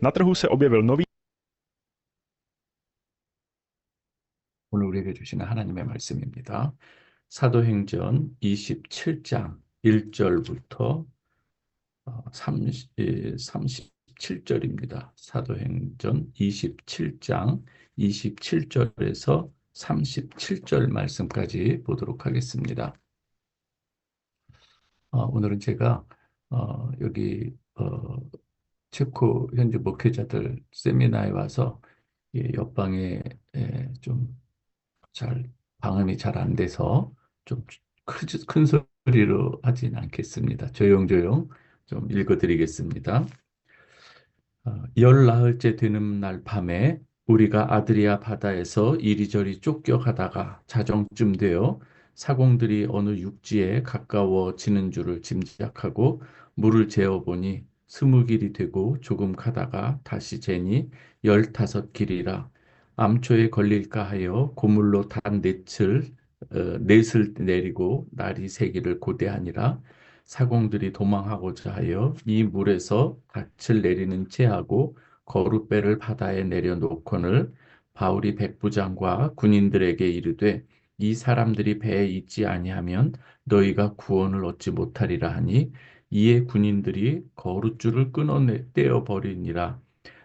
Na trhu se objevil nový 오늘 우리에게 주시는 하나님의 말씀입니다. 사도행전 27장 1절부터 30, 37절입니다. 사도행전 27장 27절에서 37절 말씀까지 보도록 하겠습니다. 어, 오늘은 제가 어, 여기 어, 체코 현지 목회자들 세미나에 와서 이 옆방에 에, 좀잘 방음이 잘 안 돼서 좀큰 소리로 하진 않겠습니다. 조용조용 좀 읽어드리겠습니다. 어, 열 나흘째 되는 날 밤에 우리가 아드리아 바다에서 이리저리 쫓겨가다가 자정쯤 되어 사공들이 어느 육지에 가까워지는 줄을 짐작하고 물을 재어보니 스무 길이 되고 조금 가다가 다시 재니 열다섯 길이라 암초에 걸릴까 하여 고물로 단 넷을 어, 넷을 내리고 날이 새기를 고대하니라 사공들이 도망하고자 하여 이 물에서 닻을 내리는 채하고 거룻배를 바다에 내려놓거늘 바울이 백부장과 군인들에게 이르되 이 사람들이 배에 있지 아니하면 너희가 구원을 얻지 못하리라 하니 이에 군인들이 거룻줄을 끊어 떼어 버리니라.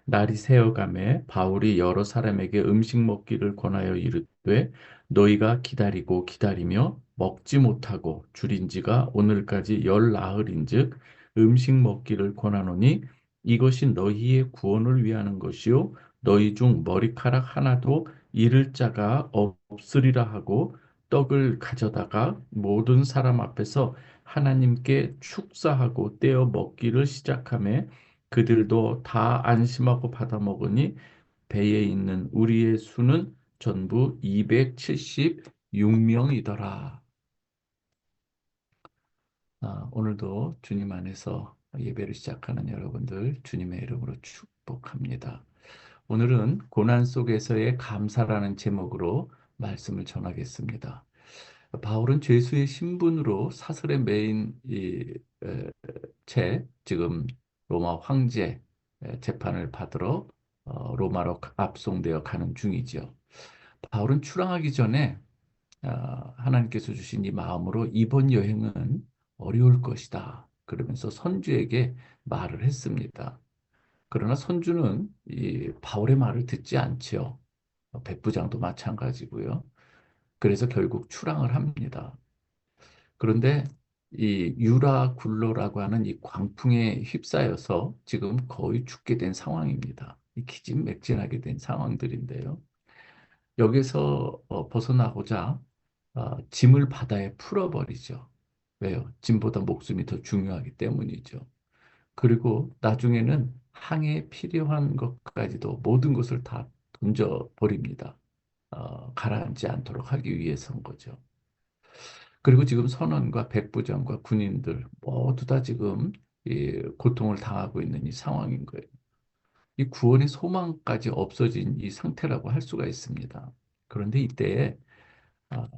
날이 새어가매 바울이 여러 사람에게 음식 먹기를 권하여 이르되 너희가 기다리고 기다리며 먹지 못하고 줄인 지가 오늘까지 열 나흘인즉 음식 먹기를 권하노니 이것이 너희의 구원을 위하는 것이요 너희 중 머리카락 하나도 잃을 자가 없으리라 하고 떡을 가져다가 모든 사람 앞에서 하나님께 축사하고 떼어 먹기를 시작하며 그들도 다 안심하고 받아 먹으니 배에 있는 우리의 수는 전부 276명이더라. 아, 오늘도 주님 안에서 예배를 시작하는 여러분들 주님의 이름으로 축복합니다. 오늘은 고난 속에서의 감사라는 제목으로 말씀을 전하겠습니다. 바울은 죄수의 신분으로 사슬에 매인 이, 에, 채 지금 로마 황제 재판을 받으러 어, 로마로 압송되어 가는 중이지요. 바울은 출항하기 전에 어, 하나님께서 주신 이 마음으로 이번 여행은 어려울 것이다. 그러면서 선주에게 말을 했습니다. 그러나 선주는 이 바울의 말을 듣지 않지요. 백부장도 마찬가지고요. 그래서 결국 출항을 합니다. 그런데 이 유라 굴로라고 하는 이 광풍에 휩싸여서 지금 거의 죽게 된 상황입니다. 기진맥진하게 된 상황들인데요. 여기서 어, 벗어나고자 어, 짐을 바다에 풀어버리죠. 왜요? 짐보다 목숨이 더 중요하기 때문이죠. 그리고 나중에는 항해에 필요한 것까지도 모든 것을 다 던져버립니다. 어, 가라앉지 않도록 하기 위해서인 거죠. 그리고 지금 선원과 백부장과 군인들 모두 다 지금 이 고통을 당하고 있는 이 상황인 거예요. 이 구원의 소망까지 없어진 이 상태라고 할 수가 있습니다. 그런데 이때에 아,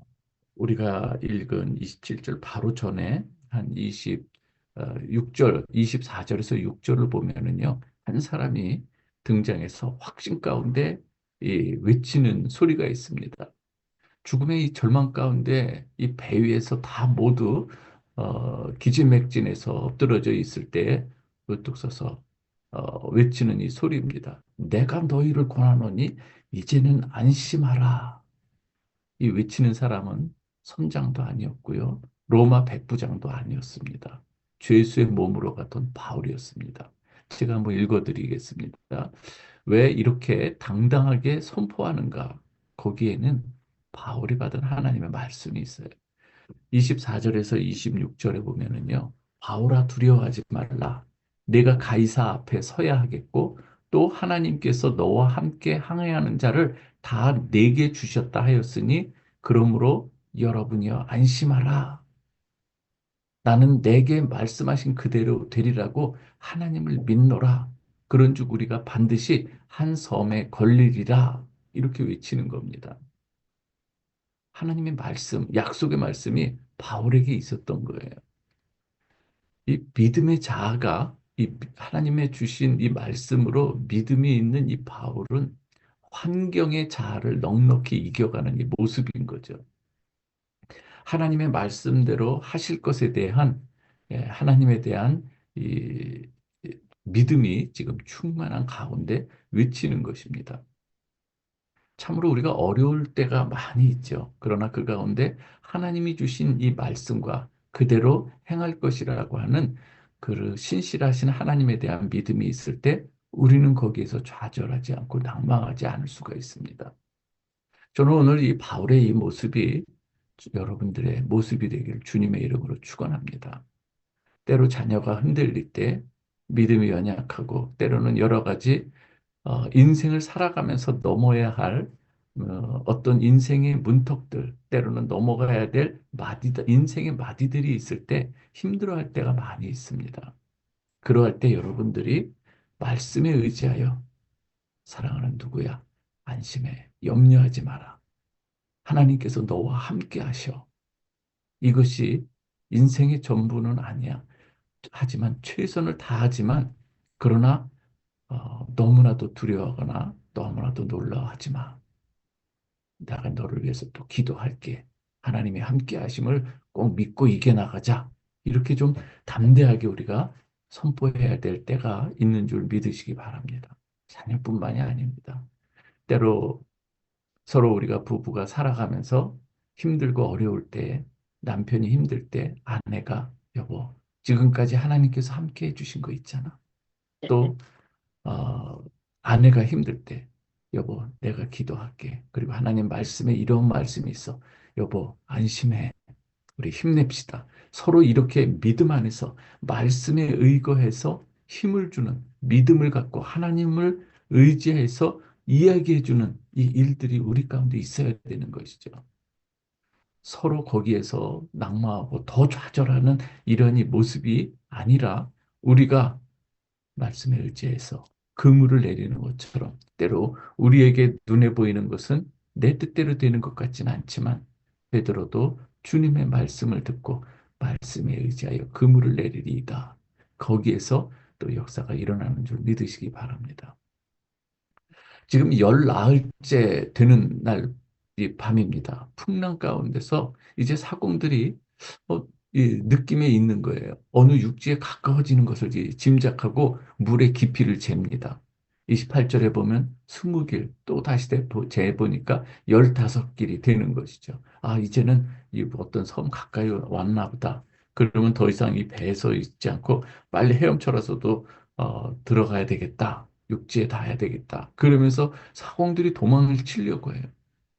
우리가 읽은 27절 바로 전에 한 26절, 24절에서 6절을 보면은요, 한 사람이 등장해서 확신 가운데 외치는 소리가 있습니다. 죽음의 이 절망 가운데 이 배 위에서 다 모두 어, 기진맥진해서 엎드러져 있을 때 으뚝 서서 어, 외치는 이 소리입니다. 내가 너희를 권하노니 이제는 안심하라. 이 외치는 사람은 선장도 아니었고요. 로마 백부장도 아니었습니다. 죄수의 몸으로 갔던 바울이었습니다. 제가 한번 읽어드리겠습니다. 왜 이렇게 당당하게 선포하는가? 거기에는 바울이 받은 하나님의 말씀이 있어요. 24절에서 26절에 보면은요. 바울아 두려워하지 말라. 내가 가이사 앞에 서야 하겠고 또 하나님께서 너와 함께 항해하는 자를 다 내게 주셨다 하였으니 그러므로 여러분이여 안심하라. 나는 내게 말씀하신 그대로 되리라고 하나님을 믿노라. 그런즉 우리가 반드시 한 섬에 걸리리라. 이렇게 외치는 겁니다. 하나님의 말씀, 약속의 말씀이 바울에게 있었던 거예요. 이 믿음의 자아가 이 하나님의 주신 이 말씀으로 믿음이 있는 이 바울은 환경의 자아를 넉넉히 이겨가는 이 모습인 거죠. 하나님의 말씀대로 하실 것에 대한 예, 하나님에 대한 이, 이 믿음이 지금 충만한 가운데 외치는 것입니다. 참으로 우리가 어려울 때가 많이 있죠. 그러나 그 가운데 하나님이 주신 이 말씀과 그대로 행할 것이라고 하는 그 신실하신 하나님에 대한 믿음이 있을 때 우리는 거기에서 좌절하지 않고 낭망하지 않을 수가 있습니다. 저는 오늘 이 바울의 이 모습이 여러분들의 모습이 되기를 주님의 이름으로 축원합니다. 때로 자녀가 흔들릴 때 믿음이 연약하고 때로는 여러 가지 어, 인생을 살아가면서 넘어야 할 어, 어떤 인생의 문턱들, 때로는 넘어가야 될 마디, 인생의 마디들이 있을 때 힘들어할 때가 많이 있습니다. 그러할 때 여러분들이 말씀에 의지하여 사랑하는 누구야? 안심해. 염려하지 마라. 하나님께서 너와 함께 하셔. 이것이 인생의 전부는 아니야. 하지만 최선을 다하지만 그러나 어, 너무나도 두려워하거나 너무나도 놀라워하지 마. 내가 너를 위해서 또 기도할게. 하나님의 함께 하심을 꼭 믿고 이겨나가자. 이렇게 좀 담대하게 우리가 선포해야 될 때가 있는 줄 믿으시기 바랍니다. 자녀뿐만이 아닙니다. 때로 서로 우리가 부부가 살아가면서 힘들고 어려울 때 남편이 힘들 때 아내가 여보 지금까지 하나님께서 함께 해주신 거 있잖아. 또 어, 아내가 힘들 때 여보 내가 기도할게. 그리고 하나님 말씀에 이런 말씀이 있어. 여보 안심해. 우리 힘냅시다. 서로 이렇게 믿음 안에서 말씀에 의거해서 힘을 주는 믿음을 갖고 하나님을 의지해서 이야기해주는 이 일들이 우리 가운데 있어야 되는 것이죠. 서로 거기에서 낙마하고 더 좌절하는 이런 이 모습이 아니라 우리가 말씀에 의지해서 그물을 내리는 것처럼 때로 우리에게 눈에 보이는 것은 내 뜻대로 되는 것 같지는 않지만 베드로도 주님의 말씀을 듣고 말씀에 의지하여 그물을 내리리이다. 거기에서 또 역사가 일어나는 줄 믿으시기 바랍니다. 지금 열 나흘째 되는 날 이 밤입니다. 풍랑 가운데서 이제 사공들이 어, 이 느낌에 있는 거예요. 어느 육지에 가까워지는 것을 짐작하고 물의 깊이를 잽니다. 28절에 보면 20길 또 다시 재보니까 15길이 되는 것이죠. 아 이제는 이 어떤 섬 가까이 왔나 보다. 그러면 더 이상 이 배에서 있지 않고 빨리 헤엄쳐라서도 어, 들어가야 되겠다. 육지에 닿아야 되겠다. 그러면서 사공들이 도망을 치려고 해요.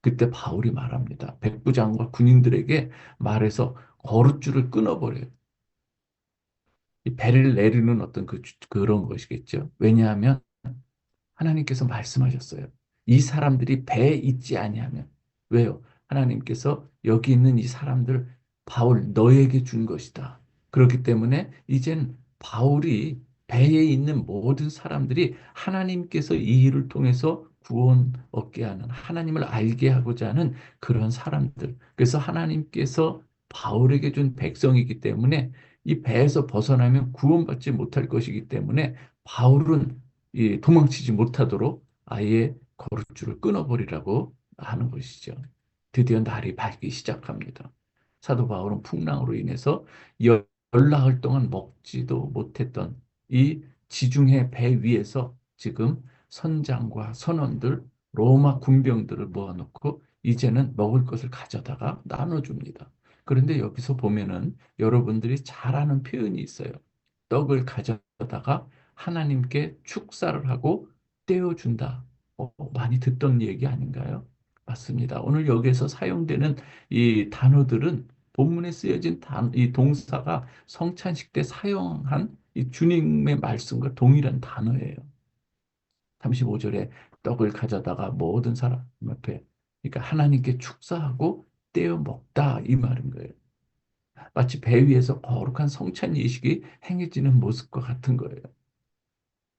그때 바울이 말합니다. 백부장과 군인들에게 말해서 거룻줄을 끊어버려요. 이 배를 내리는 어떤 그, 그런 것이겠죠. 왜냐하면 하나님께서 말씀하셨어요. 이 사람들이 배에 있지 아니하면 왜요? 하나님께서 여기 있는 이 사람들 바울 너에게 준 것이다. 그렇기 때문에 이젠 바울이 배에 있는 모든 사람들이 하나님께서 이 일을 통해서 구원 얻게 하는 하나님을 알게 하고자 하는 그런 사람들. 그래서 하나님께서 바울에게 준 백성이기 때문에 이 배에서 벗어나면 구원받지 못할 것이기 때문에 바울은 도망치지 못하도록 아예 거룩줄을 끊어버리라고 하는 것이죠. 드디어 날이 밝기 시작합니다. 사도 바울은 풍랑으로 인해서 열 나흘 동안 먹지도 못했던 이 지중해 배 위에서 지금 선장과 선원들, 로마 군병들을 모아놓고 이제는 먹을 것을 가져다가 나눠줍니다. 그런데 여기서 보면은 여러분들이 잘 아는 표현이 있어요. 떡을 가져다가 하나님께 축사를 하고 떼어준다. 어, 많이 듣던 얘기 아닌가요? 맞습니다. 오늘 여기에서 사용되는 이 단어들은 본문에 쓰여진 단, 이 동사가 성찬식 때 사용한 이 주님의 말씀과 동일한 단어예요. 35절에 떡을 가져다가 모든 사람 앞에 그러니까 하나님께 축사하고 떼어 먹다 이 말인 거예요. 마치 배 위에서 거룩한 성찬 예식이 행해지는 모습과 같은 거예요.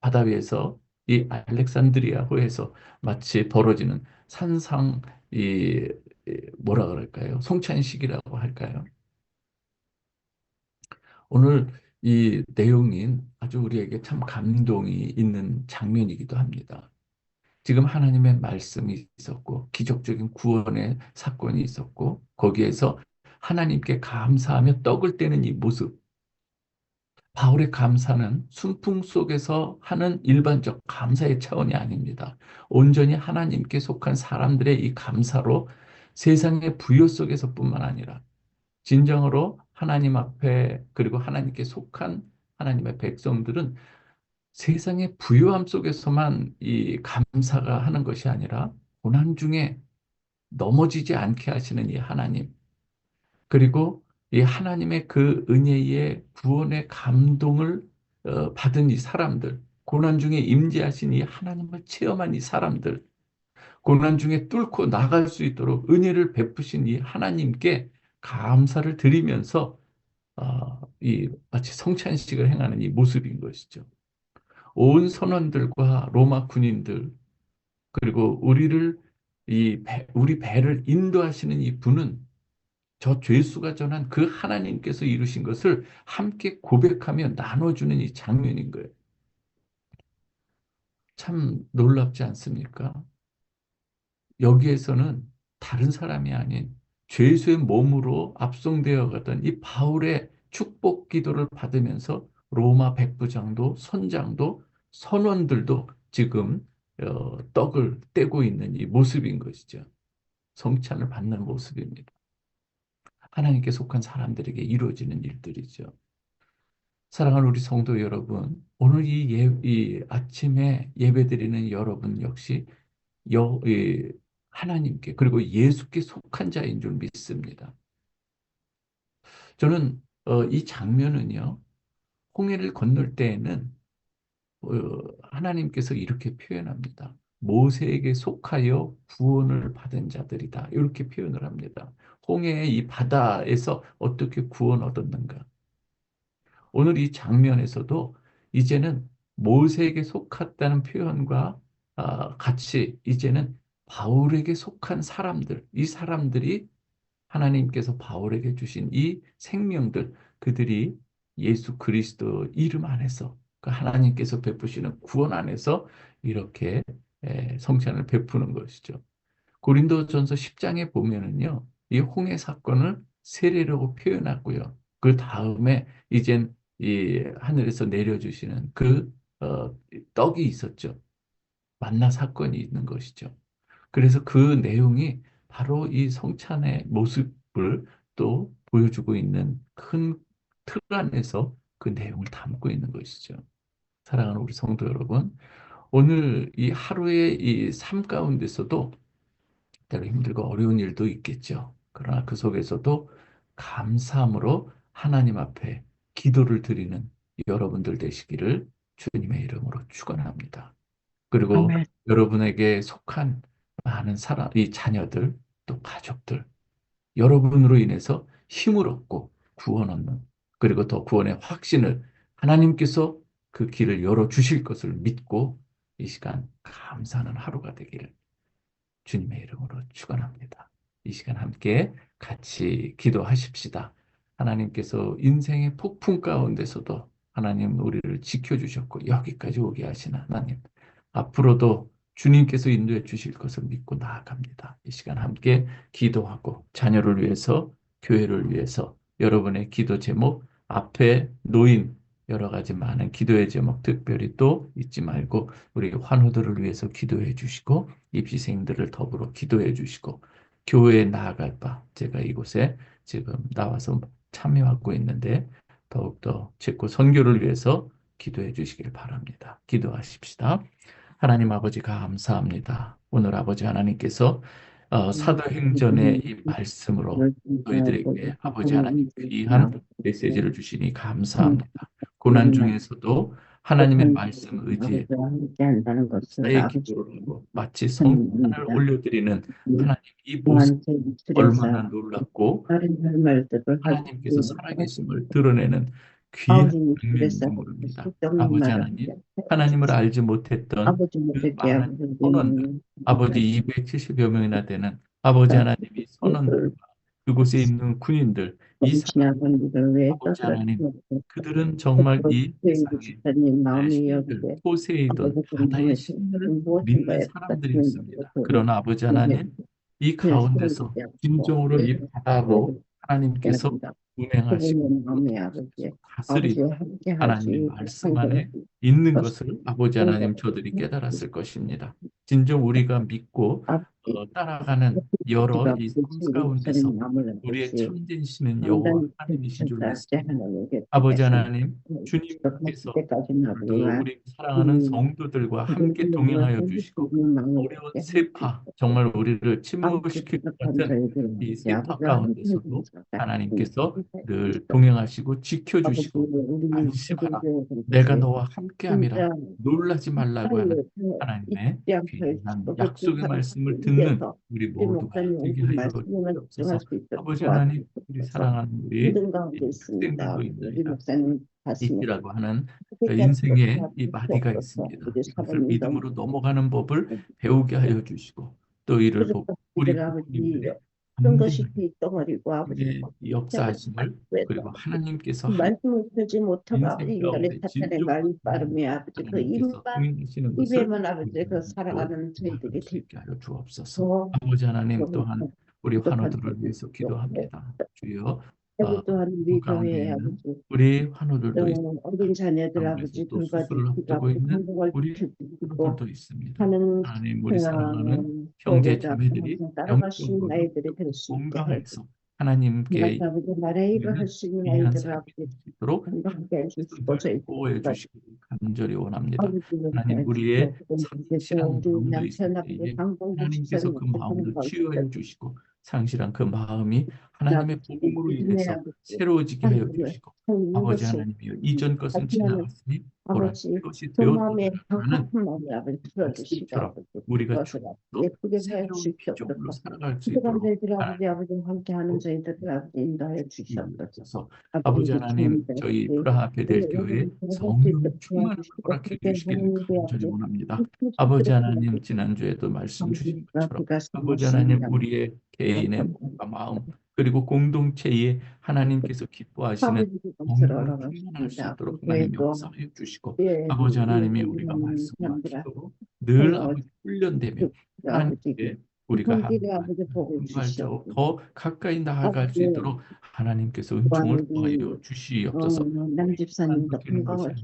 바다 위에서 이 알렉산드리아 호에서 마치 벌어지는 산상 이 뭐라 그럴까요? 성찬식이라고 할까요? 오늘 이 내용인 아주 우리에게 참 감동이 있는 장면이기도 합니다. 지금 하나님의 말씀이 있었고 기적적인 구원의 사건이 있었고 거기에서 하나님께 감사하며 떡을 떼는 이 모습 바울의 감사는 순풍 속에서 하는 일반적 감사의 차원이 아닙니다. 온전히 하나님께 속한 사람들의 이 감사로 세상의 부요 속에서 뿐만 아니라 진정으로 하나님 앞에 그리고 하나님께 속한 하나님의 백성들은 세상의 부요함 속에서만 이 감사가 하는 것이 아니라 고난 중에 넘어지지 않게 하시는 이 하나님 그리고 이 하나님의 그 은혜의 구원의 감동을 어, 받은 이 사람들 고난 중에 임재하신 이 하나님을 체험한 이 사람들 고난 중에 뚫고 나갈 수 있도록 은혜를 베푸신 이 하나님께 감사를 드리면서 어, 이 마치 성찬식을 행하는 이 모습인 것이죠. 온 선원들과 로마 군인들 그리고 우리를 이 배, 우리 배를 인도하시는 이 분은 저 죄수가 전한 그 하나님께서 이루신 것을 함께 고백하며 나눠주는 이 장면인 거예요. 참 놀랍지 않습니까? 여기에서는 다른 사람이 아닌 죄수의 몸으로 압송되어 가던 이 바울의 축복 기도를 받으면서 로마 백부장도 선장도 선원들도 지금 어, 떡을 떼고 있는 이 모습인 것이죠. 성찬을 받는 모습입니다. 하나님께 속한 사람들에게 이루어지는 일들이죠. 사랑하는 우리 성도 여러분, 오늘 이, 예, 이 아침에 예배드리는 여러분 역시 여, 이 하나님께 그리고 예수께 속한 자인 줄 믿습니다. 저는 어, 이 장면은요, 홍해를 건널 때에는 어, 하나님께서 이렇게 표현합니다. 모세에게 속하여 구원을 받은 자들이다. 이렇게 표현을 합니다. 홍해의 이 바다에서 어떻게 구원 얻었는가? 오늘 이 장면에서도 이제는 모세에게 속았다는 표현과 아, 같이 이제는 바울에게 속한 사람들, 이 사람들이 하나님께서 바울에게 주신 이 생명들, 그들이 예수 그리스도 이름 안에서 그 하나님께서 베푸시는 구원 안에서 이렇게 에, 성찬을 베푸는 것이죠. 고린도전서 10장에 보면은요, 이 홍해 사건을 세례라고 표현하고요. 그 다음에 이젠 이 하늘에서 내려주시는 그 어, 떡이 있었죠. 만나 사건이 있는 것이죠. 그래서 그 내용이 바로 이 성찬의 모습을 또 보여주고 있는 큰 틀 안에서 그 내용을 담고 있는 것이죠. 사랑하는 우리 성도 여러분, 오늘 이 하루의 이 삶 가운데서도 때로 힘들고 어려운 일도 있겠죠. 그러나 그 속에서도 감사함으로 하나님 앞에 기도를 드리는 여러분들 되시기를 주님의 이름으로 축원합니다. 그리고 아멘. 여러분에게 속한 많은 사람, 이 자녀들, 또 가족들, 여러분으로 인해서 힘을 얻고 구원 얻는, 그리고 더 구원의 확신을 하나님께서 그 길을 열어 주실 것을 믿고 이 시간 감사하는 하루가 되기를 주님의 이름으로 축원합니다. 이 시간 함께 같이 기도하십시다. 하나님께서 인생의 폭풍 가운데서도 하나님 우리를 지켜주셨고 여기까지 오게 하신 하나님 앞으로도 주님께서 인도해 주실 것을 믿고 나아갑니다. 이 시간 함께 기도하고 자녀를 위해서 교회를 위해서 여러분의 기도 제목 앞에 놓인 여러 가지 많은 기도의 제목 특별히 또 잊지 말고 우리 환우들을 위해서 기도해 주시고 입시생들을 더불어 기도해 주시고 교회에 나아갈 바 제가 이곳에 지금 나와서 참여하고 있는데 더욱더 제고 선교를 위해서 기도해 주시길 바랍니다. 기도하십시다. 하나님 아버지 감사합니다. 오늘 아버지 하나님께서 어, 사도행전의 이 말씀으로 너희들에게 아버지 하나님 귀한 메시지를 주시니 감사합니다. 고난 중에서도 하나님의 말씀 의지에 나의 기도를 하고 마치 성탄을 올려드리는 하나님 이 모습 얼마나 놀랍고 하나님께서 살아계심을 드러내는 장면인지 모릅니다. 쓸데없는 아버지 하나님, 하나님을 알지 못했던 아버지 못되게 많은 아버지 선원들, 아버지 270여 명이나 되는 아버지 하나님이 선원들과 그곳에 있는 군인들, 이 사- 이들 위해 아버지 하나님, 그들은 정말 이 세상에 포세이돈, 바다의 신들을 믿는 사람들이 있습니다. 그러나 아버지 하나님, 이 가운데서 진정으로 이 바다로 하나님께서 운행하시고 그분의 마음에 아버지 다스리 아버지와 함께 하나님의 하시 말씀 안에 있는 것을 아버지 하나님 저들이 깨달았을 것입니다. 진정 우리가 믿고 어, 따라가는 여러 이삶 가운데서 우리의 참되시는 여호와 하나님이신 줄 믿습니다. 아버지 하나님 주님께서 오늘도 우리 사랑하는 성도들과 함께 동행하여 주시고 어려운 세파 정말 우리를 침묵시킬 것 같은 이 세파 가운데서도 하나님께서 늘 동행하시고 지켜주시고 안심하라 내가 너와 함께함이라 놀라지 말라고 하는 하나님의 약속의 말씀을 듣는 우리 모두가 되게 하여 주옵소서 아버지 하나님 우리 사랑하는 우리 학생들도 있나이다 이라고 하는 인생의 이 마디가 있습니다. 이것을 믿음으로 넘어가는 법을 배우게 하여 주시고 또 이를 보고 우리 부모님들의 어떤 것이 덩어리고 아버지 우리의 역사하심을 그리고 하나님께서 말씀을 펴지 못하고 인생 인간의 사탄의 말이 빠름이 아버지 그 입만 입에만 아버지 그 살아가는 저희들이 있게 하여 주옵소서. 아버지 하나님 또한 우리 환우들을 위해서 기도합니다. 주여 그리고 또한 우리 가운데 교회 있는 아버지 우리 환우들도 있고 또 어린 자녀들 아버지 또 불가지 수술을 앞두고 있는 행복을 우리 지키고 환우들도 있습니다. 하는 하나님 우리 사랑하는 그냥 형제 교회가 자매들이 항상 있는 영적으로 아이들이 될 수 있게 건강해서 하나님께 아버지 나라의 일을 할수 있는 귀한 아이들을 삶이 아버지 될 수 있도록 건강하게 해주시고 저희 보호해 주시기 간절히 원합니다. 아버지는 하나님 우리의 상실한 우리 마음도 있을 남편 방법을 하나님께서 그 마음도 치유하여 주시고 상실한 그 마음이 하나님의 복음으로 인해서 새로워지게 하여 주시고 아버지 하나님이여 이전 것은 지나갔으니 보라 이것이 그 되었다는 아버지 우리가 예쁘게 저희들 아버지 아버지 함께 하는 저희들을 아버지 인도하여 주시옵소서. 아버지 하나님 저희 브라하 베델 교회 성령 충만을 허락해 주시기를 간절히 원합니다. 아버지 하나님 지난주에도 말씀 주신 것처럼 아버지 하나님 우리의 개인의 몸과 마음 그리고 공동체에 하나님께서 기뻐하시는 성령을 충만할 수 있도록 하나님 역사해 주시고 아버지 하나님이 우리가 말씀을 기도로 늘 아버지 훈련되며 하나님께 우리가 주시옵소서. 더, 더 가까이 나아갈 수 있도록 하나님께서 은총을 더하여 주시옵소서. 남 집사님도 하나님께는 건강을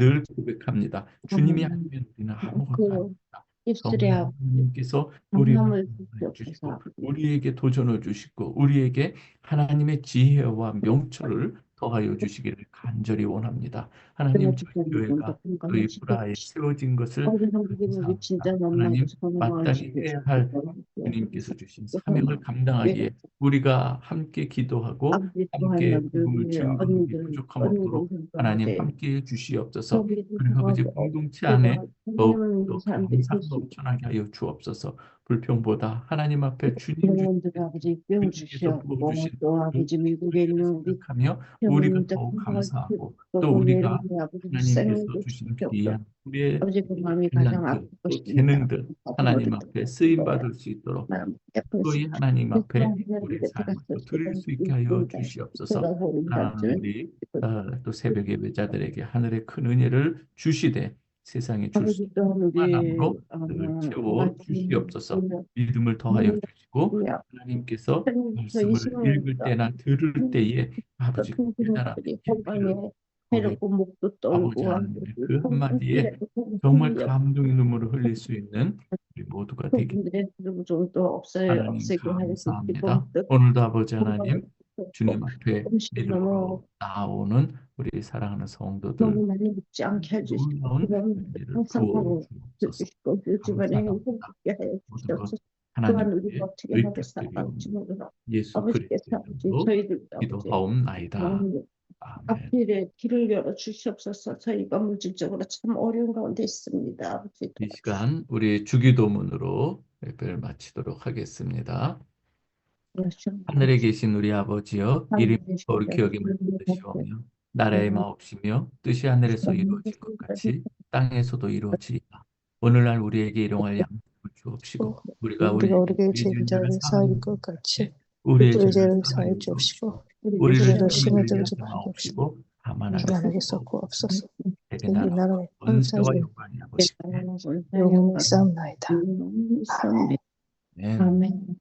늘 고백합니다. 주님이 음. 아니면 우리는 아무것도 그 아닙니다. 입술에 아버지 하나님께서 우리를 강함을 도전해 주시고. 우리에게 도전을 주시고 우리에게 하나님의 지혜와 명철을 더하여 주시기를 간절히 원합니다. 하나님 저희 교회가 저희 브라에 세워진 것을 하나님 마땅히 해야 할 주님께서 주신 사명을 감당하기에 우리가 함께 기도하고 함께 복음을 증거하기 부족함 없도록 하나님 함께 해 주시옵소서. 그리고 아버지 공동체 안에 더욱더 감사 넘쳐나게 하여 주옵소서. 불평보다 하나님 앞에 주님 병원들 아버지 병 주시옵고 또 아버지 미국에 있는 우리 하며 우리가 더욱 감사하고 또 우리가 하나님께서 주신 귀한 우리의 그 가장 싶습니다. 재능들 하나님 앞에 쓰임 받을 수 있도록 또이 하나님 앞에 우리 삶을 또 드릴 수 있게 하여 주시옵소서. 사랑하는 우리 어, 또 새벽 예배자들에게 하늘의 큰 은혜를 주시되 세상에 줄수 만함으로 늘 채워 주시옵소서. 믿음을 더하여 주시고 하나님께서 말씀을 읽을 때나 들을 때에 아버지 깊이를 해롭고 목도 떨고 그 한마디에 정말 감동의 눈물을 흘릴 수 있는 우리 모두가 되기 그분들의 좀또 없어요 하나님 감사합니다. 오늘도 아버지 하나님 주님 앞에 믿음으로 너무 나오는 우리 사랑하는 성도들 너무 많이 묻지 않게 해주시고 항상 하고. 주시고 그 감사합니다. 행복하게 하여 모든 것 주시옵소서 또한 우리가 어떻게 하고 예수 아버지께서 저희들도 기도하옵나이다. 앞길에 길을 열어 주시옵소서 저희가 물질적으로 참 어려운 가운데 있습니다 아버지 이 시간 우리 주기도문으로 예배를 마치도록 하겠습니다. 하늘에 계신 우리 아버지여 이름 거룩히 여김을 받으시오며 나라의 마옵시며 뜻이 하늘에서 이루어진 것 같이 땅에서도 이루어지리라. 오늘날 우리에게 일용할 양식을 주옵시고 우리가 우리 우리가 우리에게 죄인 자를 사할 것 같이 우리의 죄를 사해 주옵시고 우리를 시험에 들지 마옵시고 다만 없어서 내게 이 나라 나라의 권세와 영광이 아버지 영원히 싸움나이다. 아멘. 아멘